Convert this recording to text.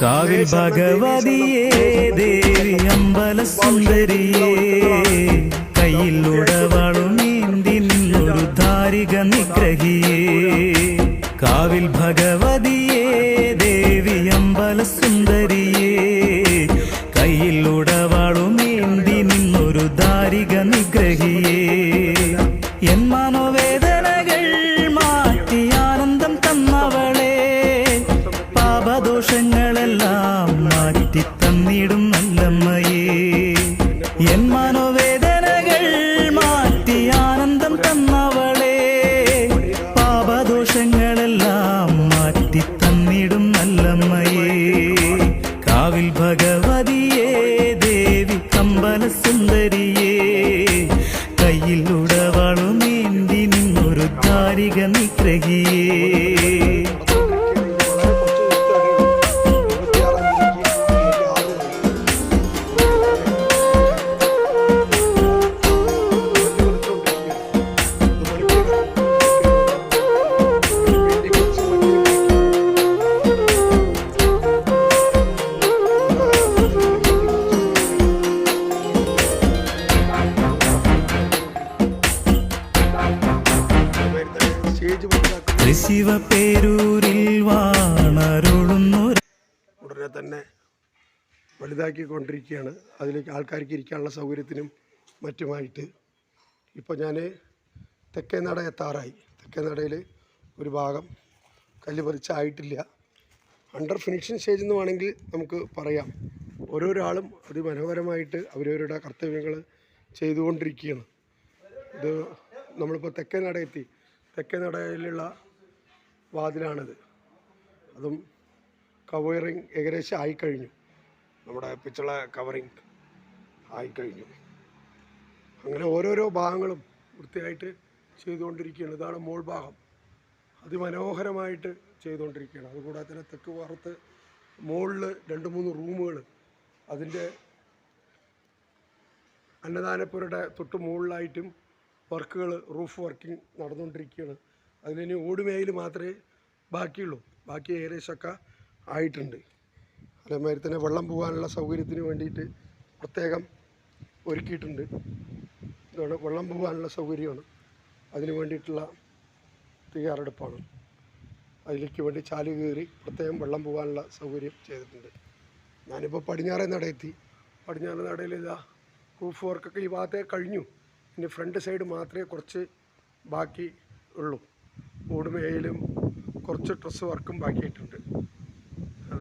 കാവിൽ ഭഗവതിയേ ദേവി അമ്പല സുന്ദരിയേ കയ്യിൽ ഉടവളുമേന്തി നിന്നൊരു ധാരിക നിഗ്രഹിയേ. കാവിൽ ഭഗവതിയേ പാപദോഷങ്ങളെല്ലാം മാറ്റി തന്നിടും നല്ലമ്മയേ. എൻ മനോവേദനകൾ മാറ്റി ആനന്ദം തന്നവളെ. പാപദോഷങ്ങളെല്ലാം മാറ്റി തന്നിടും നല്ലമ്മയേ. കാവിൽ ഭഗവതിയേ ദേവി കമ്പല സുന്ദരിയേ കയ്യിൽ ഉടവളുമേന്തി നിന്നൊരു താരിക നിഗ്രഹിയേ ഉടനെ തന്നെ വലുതാക്കിക്കൊണ്ടിരിക്കുകയാണ്. അതിലേക്ക് ആൾക്കാർക്ക് ഇരിക്കാനുള്ള സൗകര്യത്തിനും മറ്റുമായിട്ട്. ഇപ്പോൾ ഞാൻ തെക്കേനട എത്താറായി. തെക്കേനടയിൽ ഒരു ഭാഗം കല്ല് പറിച്ചായിട്ടില്ല. അണ്ടർ ഫിനിഷിംഗ് സ്റ്റേജ് എന്ന് വേണമെങ്കിൽ നമുക്ക് പറയാം. ഓരോരാളും അതിമനോഹരമായിട്ട് അവരവരുടെ കർത്തവ്യങ്ങൾ ചെയ്തുകൊണ്ടിരിക്കുകയാണ്. ഇത് നമ്മളിപ്പോൾ തെക്കേനട എത്തി. തെക്കേ നടയിലുള്ള വാതിലാണിത്. അതും കവറിങ് ഏകദേശം ആയിക്കഴിഞ്ഞു. നമ്മുടെ പിച്ചള കവറിങ് ആയിക്കഴിഞ്ഞു. അങ്ങനെ ഓരോരോ ഭാഗങ്ങളും വൃത്തിയായിട്ട് ചെയ്തുകൊണ്ടിരിക്കുകയാണ്. ഇതാണ് മോൾ ഭാഗം. അതിമനോഹരമായിട്ട് ചെയ്തുകൊണ്ടിരിക്കുകയാണ്. അതുകൂടാതെ തന്നെ തെക്ക് ഭാഗത്ത് മുകളിൽ രണ്ട് മൂന്ന് റൂമുകൾ. അതിന്റെ അന്നദാനപ്പുരയുടെ തൊട്ട് മുകളിലായിട്ടും വർക്കുകൾ റൂഫ് വർക്കിംഗ് നടന്നുകൊണ്ടിരിക്കുകയാണ്. അതിലിനി ഓടുമേയിൽ മാത്രമേ ബാക്കിയുള്ളൂ. ബാക്കി ഏകദേശമൊക്കെ ആയിട്ടുണ്ട്. അതേമാതിരി തന്നെ വെള്ളം പോകാനുള്ള സൗകര്യത്തിന് വേണ്ടിയിട്ട് പ്രത്യേകം ഒരുക്കിയിട്ടുണ്ട്. ഇതാണ് വെള്ളം പോകാനുള്ള സൗകര്യമാണ്. അതിന് വേണ്ടിയിട്ടുള്ള തയ്യാറെടുപ്പാണ്. അതിലേക്ക് വേണ്ടി ചാൽ കയറി പ്രത്യേകം വെള്ളം പോകാനുള്ള സൗകര്യം ചെയ്തിട്ടുണ്ട്. ഞാനിപ്പോൾ പടിഞ്ഞാറേ നടയെത്തി. പടിഞ്ഞാറേ നടയിൽ റൂഫ് വർക്കൊക്കെ ഈ ഭാഗത്തെ കഴിഞ്ഞു. ഇനി ഫ്രണ്ട് സൈഡ് മാത്രമേ കുറച്ച് ബാക്കി ഉള്ളൂ. ഓടുമേയിലും കുറച്ച് ഡ്രസ്സ് വർക്കും ബാക്കിയിട്ടുണ്ട്